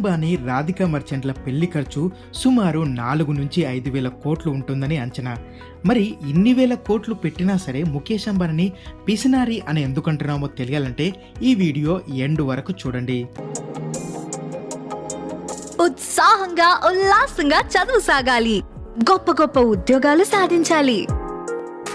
అంబానీ రాధికా మర్చెంట్ల పెళ్ళి ఖర్చు సుమారు నాలుగు నుంచి ఐదు వేల కోట్లు ఉంటుందని అంచనా. మరి ఇన్ని వేల కోట్లు పెట్టినా సరే ముఖేష్ అంబానీని పిసినారి అని ఎందుకంటున్నామో తెలియాలంటే ఈ వీడియో ఎండ్ వరకు చూడండి. ఉత్సాహంగా ఉల్లాసంగా చదువు సాగాలి. గొప్ప గొప్ప ఉద్యోగాలు సాధించాలి.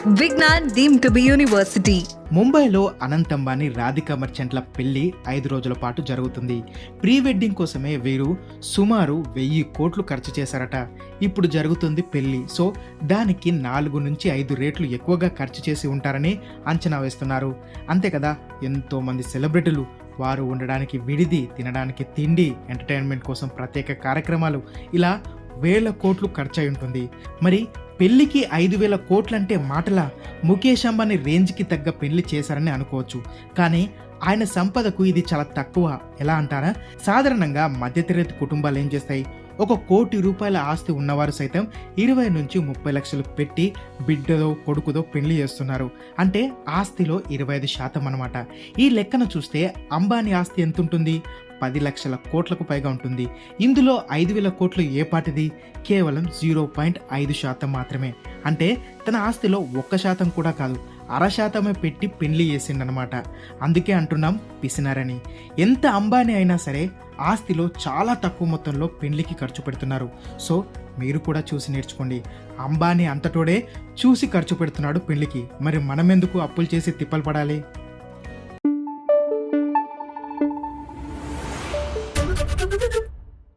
Vignan deemed to be university. ముంబైలో అనంత్ అంబానీ రాధికా మర్చెంట్ల పెళ్ళి ఐదు రోజుల పాటు జరుగుతుంది. ప్రీ వెడ్డింగ్ కోసమే వీరు సుమారు వెయ్యి కోట్లు ఖర్చు చేశారట. ఇప్పుడు జరుగుతుంది పెళ్ళి. సో దానికి నాలుగు నుంచి ఐదు రేట్లు ఎక్కువగా ఖర్చు చేసి ఉంటారని అంచనా వేస్తున్నారు. అంతే కదా ఎంతో మంది సెలబ్రిటీలు వారు ఉండడానికి విడిది తినడానికి తిండి ఎంటర్టైన్మెంట్ కోసం ప్రత్యేక కార్యక్రమాలు ఇలా వేల కోట్లు ఖర్చు అయి ఉంటుంది. మరి పెళ్ళికి ఐదు వేల కోట్లంటే మాటల ముఖేష్ అంబానీ రేంజ్కి తగ్గ పెళ్ళి చేశారని అనుకోవచ్చు. కానీ ఆయన సంపదకు ఇది చాలా తక్కువ. ఎలా అంటారా? సాధారణంగా మధ్యతరగతి కుటుంబాలు ఏం చేస్తాయి? ఒక కోటి రూపాయల ఆస్తి ఉన్నవారు సైతం ఇరవై నుంచి ముప్పై లక్షలు పెట్టి బిడ్డదో కొడుకుదో పెళ్ళి చేస్తున్నారు. అంటే ఆస్తిలో ఇరవై ఐదు శాతం అనమాట ఈ లెక్కన చూస్తే అంబానీ ఆస్తి ఎంత ఉంటుంది పది లక్షల కోట్లకు పైగా ఉంటుంది. ఇందులో ఐదు వేల కోట్లు ఏ పాటిది? కేవలం జీరో పాయింట్ ఐదు శాతం మాత్రమే. అంటే తన ఆస్తిలో ఒక్క శాతం కూడా కాదు అర శాతమే పెట్టి పెళ్ళి చేసిండనమాట అందుకే అంటున్నాం పిసినారని. ఎంత అంబానీ అయినా సరే ఆస్తిలో చాలా తక్కువ మొత్తంలో పెండ్లికి ఖర్చు పెడుతున్నారు. సో మీరు కూడా చూసి నేర్చుకోండి. అంబానీ అంతటోడే చూసి ఖర్చు పెడుతున్నాడు పెళ్ళికి మరి మనమెందుకు అప్పులు చేసి తిప్పలు పడాలి?